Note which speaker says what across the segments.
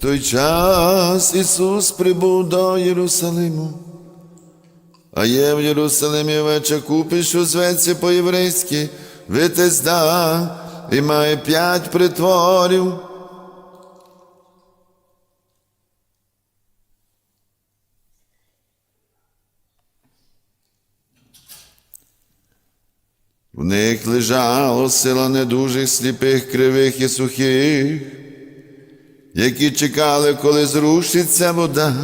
Speaker 1: той час Ісус прибув до Єрусалиму. А є в Єрусалимі веча купи, що зветься по-єврейськи Витезда, і має п'ять притворів. В них лежало сила недужих, сліпих, кривих і сухих, які чекали, коли зрушиться вода,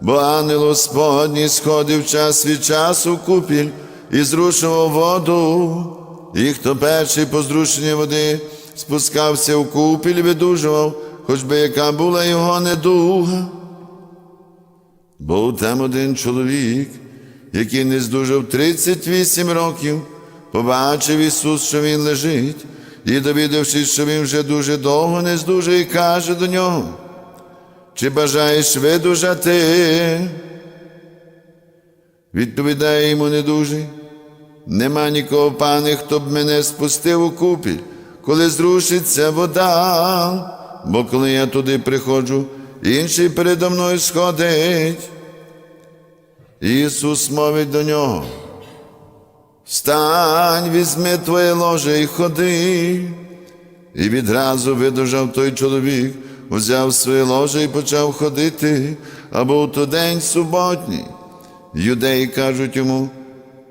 Speaker 1: бо ангел Господній сходив час від часу в купіль і зрушував воду, і хто перший по зрушенні води спускався в купіль, видужував, хоч би яка була його недуга. Був там один чоловік, який не здужав 38 років, побачив Ісус, що Він лежить, і довідавшись, що він вже дуже довго не здужує, каже до нього, чи бажаєш видужати? Відповідає йому недужий. Нема нікого, пане, хто б мене спустив у купіль, коли зрушиться вода, бо коли я туди приходжу, інший передо мною сходить. Ісус мовить до нього. Встань, візьми твоє ложе і ходи. І відразу видужав той чоловік, узяв своє ложе і почав ходити, а був то день суботній. Юдеї кажуть йому,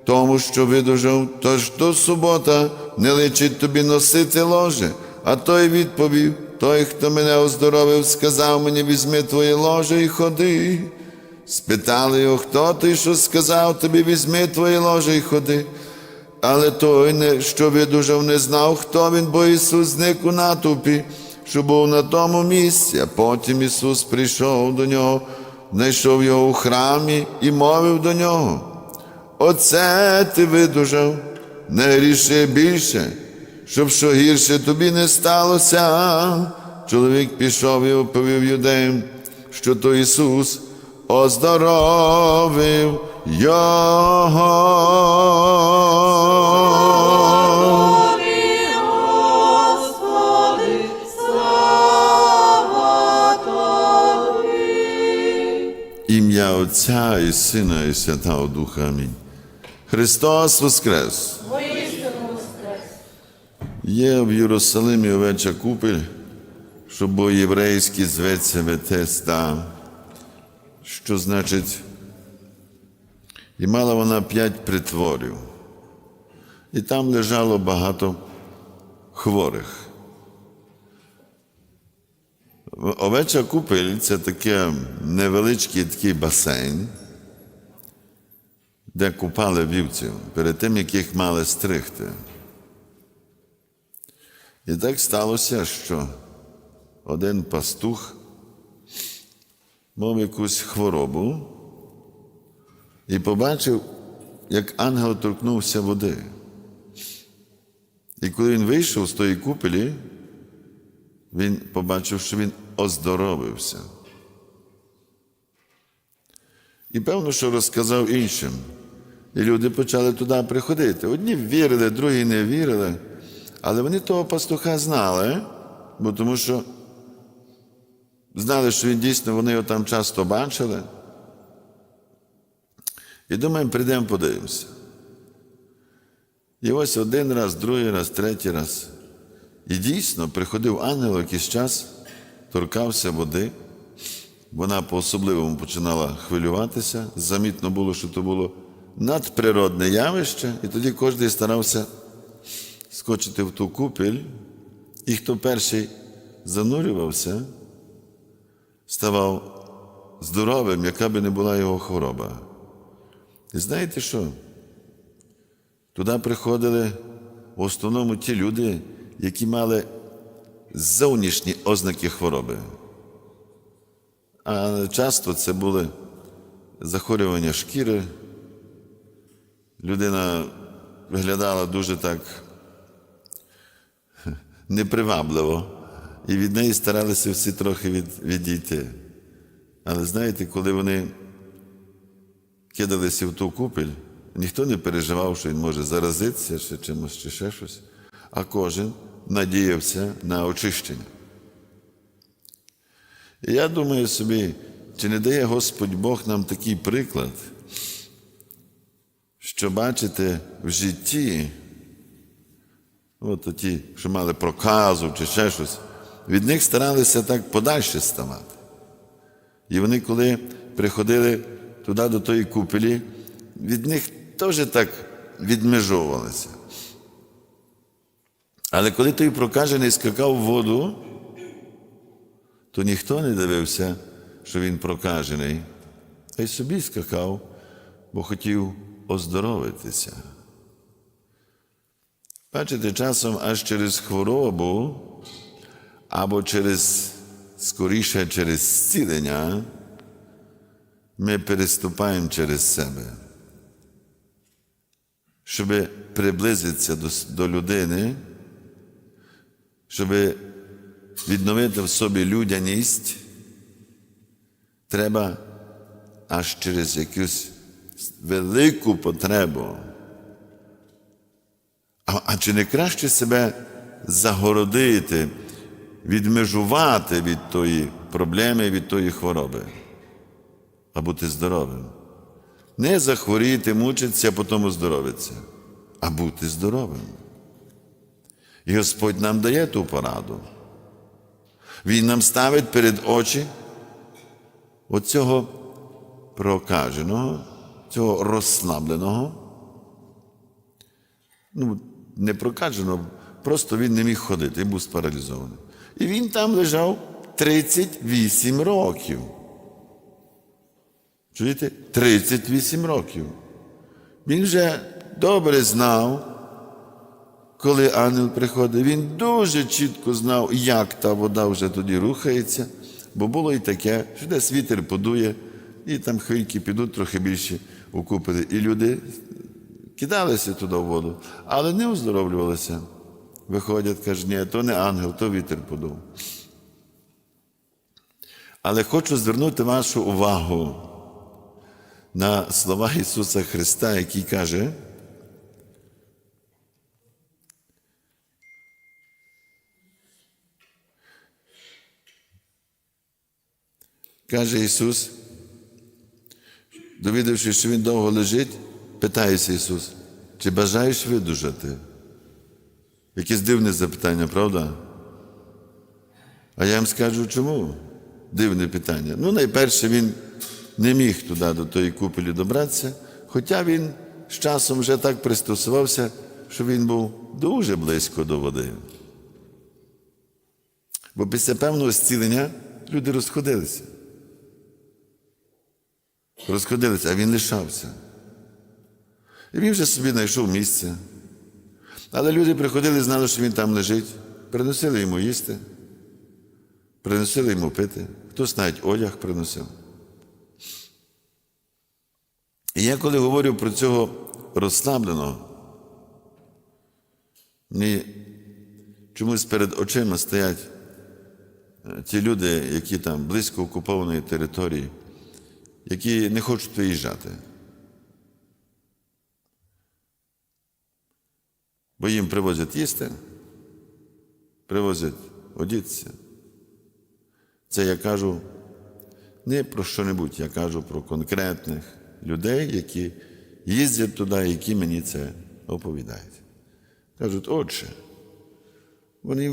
Speaker 1: тому що видужав, тож то субота не личить тобі носити ложе. А той відповів: той, хто мене оздоровив, сказав мені, візьми твоє ложе і ходи. Спитали його, хто ти, що сказав тобі, візьми твоє ложе і ходи. Але той, що видужав, не знав, хто він, бо Ісус зник у натовпі, що був на тому місці. А потім Ісус прийшов до нього, знайшов його у храмі і мовив до нього. Оце ти видужав, не гріши більше, щоб що гірше тобі не сталося. Чоловік пішов і оповів юдеям, що то Ісус оздоровив
Speaker 2: слава
Speaker 1: Ім'я Отця і Сина, і Святого Духа. Амінь. Христос Воскрес!
Speaker 2: Воскрес.
Speaker 1: Є в Єрусалимі овеча купель, що бо єврейський зветься Ветеста, що значить, і мала вона п'ять притворів. І там лежало багато хворих. Овеча купель це таке невеличкий такий басейн, де купали вівців перед тим, як їх мали стригти. І так сталося, що один пастух мав якусь хворобу і побачив, як ангел торкнувся води. І коли він вийшов з тої купелі, він побачив, що він оздоровився. І певно, що розказав іншим. І люди почали туди приходити. Одні вірили, другі не вірили. Але вони того пастуха знали, бо тому що знали, що він дійсно вони його там часто бачили. І думаємо, прийдемо, подивимося. І ось один раз, другий раз, третій раз. І дійсно приходив ангел якийсь час, торкався води. Вона по-особливому починала хвилюватися. Замітно було, що то було надприродне явище, і тоді кожен старався скочити в ту купель, і хто перший занурювався, ставав здоровим, яка би не була його хвороба. І знаєте що? Туди приходили в основному ті люди, які мали зовнішні ознаки хвороби. А часто це були захворювання шкіри. Людина виглядала дуже так непривабливо, і від неї старалися всі трохи від, відійти. Але знаєте, коли вони кидалися в ту купель, ніхто не переживав, що він може заразитися чи чимось, чи ще щось, а кожен надіявся на очищення. І я думаю собі, чи не дає Господь Бог нам такий приклад, що бачите в житті, от ті, що мали проказу чи ще щось, від них старалися так подальше ставати. І вони, коли приходили туди до тої купелі, від них теж так відмежовувалися. Але коли той прокажений скакав в воду, то ніхто не дивився, що він прокажений, а й собі скакав, бо хотів оздоровитися. Бачите, часом аж через хворобу або через скоріше через зцілення ми переступаємо через себе. Щоб приблизитися до, до людини, щоб відновити в собі людяність, треба аж через якусь велику потребу. А, а чи не краще себе загородити, відмежувати від тої проблеми, від тої хвороби, а бути здоровим? Не захворіти, мучитися, а потім оздоровитися, а бути здоровим. І Господь нам дає ту пораду. Він нам ставить перед очі оцього прокаженого, цього розслабленого. Ну, не прокаженого, просто він не міг ходити, був спаралізований. І він там лежав 38 років. Чуєте? 38 років. Він вже добре знав, коли ангел приходить, він дуже чітко знав, як та вода вже тоді рухається, бо було і таке, що десь вітер подує, і там хвильки підуть трохи більше укупили. І люди кидалися туди в воду, але не оздоровлювалися. Виходять, кажуть, ні, то не ангел, то вітер подув. Але хочу звернути вашу увагу на слова Ісуса Христа, який каже, Каже Ісус, довідавшись, що Він довго лежить, питається Ісус, чи бажаєш видужати? Якесь дивне запитання, правда? А я вам скажу, чому? Дивне питання. Ну, найперше, він не міг туди до тої купелі добратися, хоча він з часом вже так пристосувався, що він був дуже близько до води. Бо після певного зцілення люди розходилися. Розходилися, а він лишався. І він вже собі знайшов місце. Але люди приходили, знали, що він там лежить, приносили йому їсти, приносили йому пити, хтось навіть одяг приносив. І я коли говорю про цього розслабленого, мені чомусь перед очима стоять е, ті люди, які там близько окупованої території, які не хочуть виїжджати. Бо їм привозять їсти, привозять одітися. Це я кажу не про що-небудь, я кажу про конкретних людей, які їздять туди, які мені це оповідають. Кажуть, отче, вони,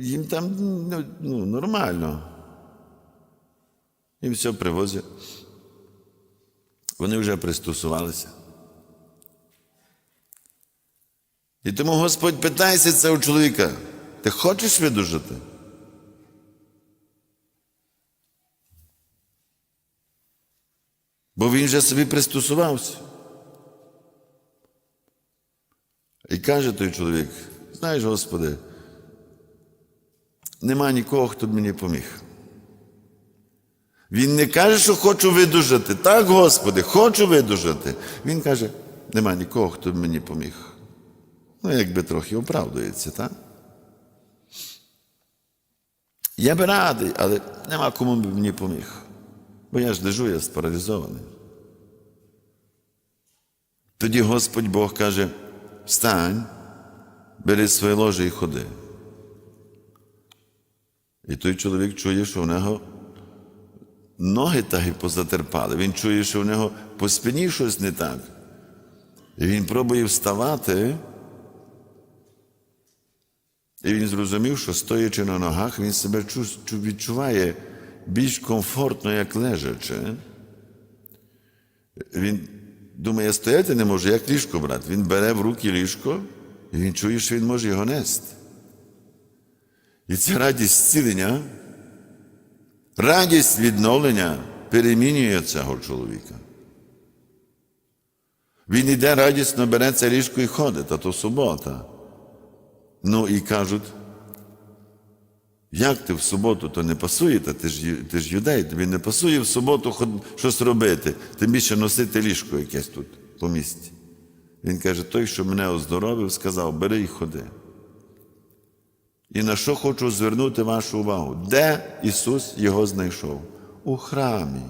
Speaker 1: їм там ну, ну, нормально. Їм все привозять. Вони вже пристосувалися. І тому Господь питається у чоловіка: ти хочеш видужати? Бо він вже собі пристосувався. І каже той чоловік: знаєш, Господи, нема нікого, хто б мені поміг. Він не каже, що хочу видужати. Так, Господи, хочу видужати. Він каже, нема нікого, хто б мені поміг. Ну, якби трохи оправдується, так? Я би радий, але нема кому б мені поміг. Бо я ж лежу, я спаралізований. Тоді Господь Бог каже: встань, бери своє ложе і ходи. І той чоловік чує, що в нього ноги так і позатерпали. Він чує, що в нього по спині щось не так. І він пробує вставати. І він зрозумів, що стоячи на ногах, він себе чу- чу- відчуває більш комфортно, як лежачи. Він думає, стояти не можу, як ліжко брати. Він бере в руки ліжко, і він чує, що він може його нести. І ця радість зцілення, радість відновлення перемінює цього чоловіка. Він іде радісно, бере це ліжко і ходить, а то субота. Ну і кажуть, як ти в суботу, то не пасує, та ти ж, ти ж юдей, тобі не пасує в суботу щось робити, тим більше носити ліжко якесь тут по місті. Він каже, той, що мене оздоровив, сказав, бери і ходи. І на що хочу звернути вашу увагу? Де Ісус його знайшов? У храмі.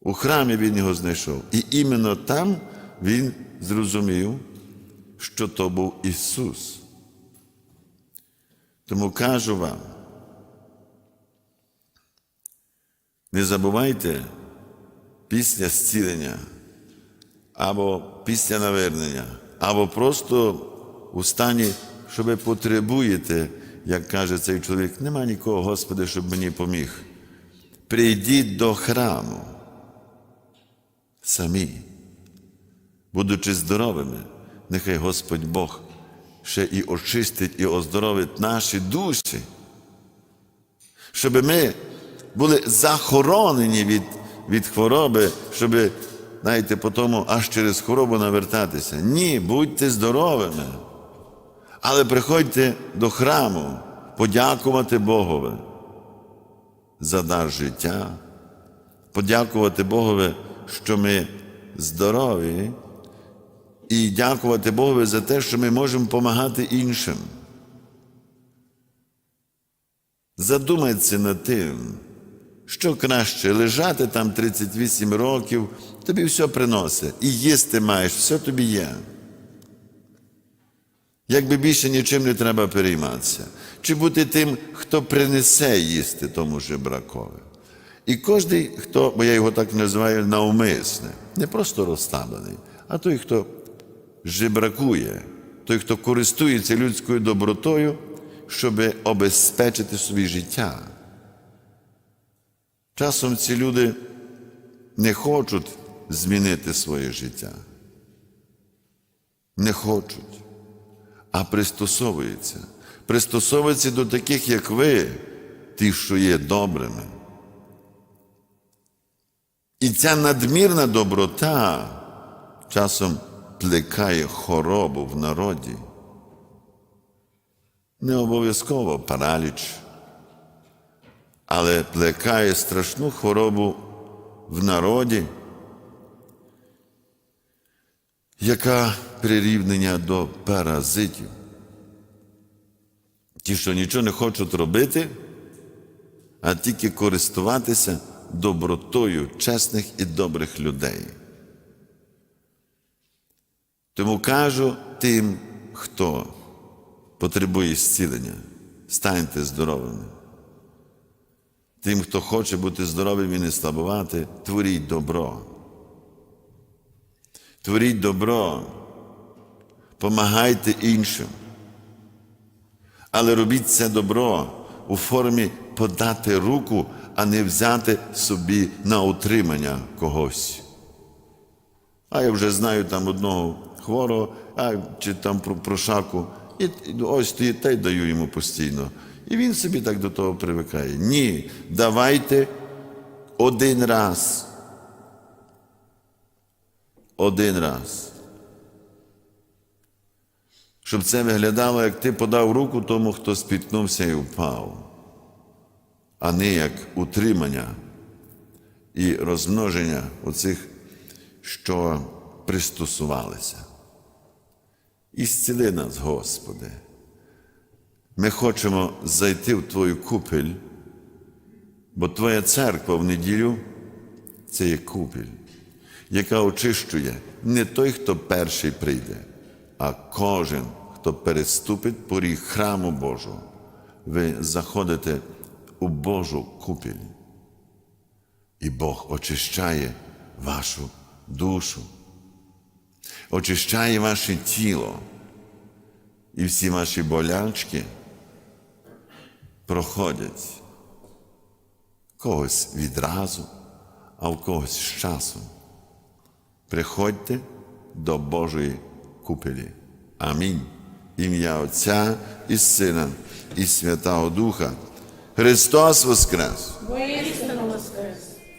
Speaker 1: У храмі Він його знайшов. І іменно там Він зрозумів, що то був Ісус. Тому кажу вам, не забувайте після зцілення, або після навернення, або просто у стані, що ви потребуєте, як каже цей чоловік, нема нікого, Господи, щоб мені поміг. Прийдіть до храму самі, будучи здоровими, нехай Господь Бог ще і очистить і оздоровить наші душі, щоб ми були захоронені від, від хвороби, щоб, знаєте, потім аж через хворобу навертатися. Ні, будьте здоровими. Але приходьте до храму подякувати Богові за дар життя, подякувати Богові, що ми здорові, і дякувати Богові за те, що ми можемо допомагати іншим. Задумайтеся над тим, що краще лежати там 38 років, тобі все приносить, і їсти маєш, все тобі є. Якби більше нічим не треба перейматися, чи бути тим, хто принесе їсти тому жебракові. І кожен, хто, бо я його так називаю, навмисне, не просто розставлений, а той, хто жебракує, той, хто користується людською добротою, щоб обезпечити собі життя. Часом ці люди не хочуть змінити своє життя. Не хочуть, а пристосовуються. Пристосовуються до таких, як ви, ті, що є добрими. І ця надмірна доброта часом плекає хоробу в народі. Не обов'язково параліч, але плекає страшну хворобу в народі, яка прирівнення до паразитів. Ті, що нічого не хочуть робити, а тільки користуватися добротою чесних і добрих людей. Тому кажу тим, хто потребує зцілення, станьте здоровими. Тим, хто хоче бути здоровим і не слабувати, творіть добро. Творіть добро, помагайте іншим. Але робіть це добро у формі подати руку, а не взяти собі на утримання когось. А я вже знаю там одного хворого, а чи там про, про шаку, і ось стоїть та й даю йому постійно. І він собі так до того привикає. Ні, давайте один раз. Один раз. Щоб це виглядало, як ти подав руку тому, хто спіткнувся і впав, а не як утримання і розмноження оцих, що пристосувалися. І зціли нас, Господи. Ми хочемо зайти в Твою купель, бо Твоя церква в неділю це є купель, яка очищує не той, хто перший прийде, а кожен, хто переступить поріг храму Божого. Ви заходите у Божу купіль. І Бог очищає вашу душу, очищає ваше тіло. І всі ваші болячки проходять когось відразу, а в когось з часом. Приходьте до Божої купелі. Амінь. Ім'я Отця і Сина, і Святого Духа. Христос Воскрес!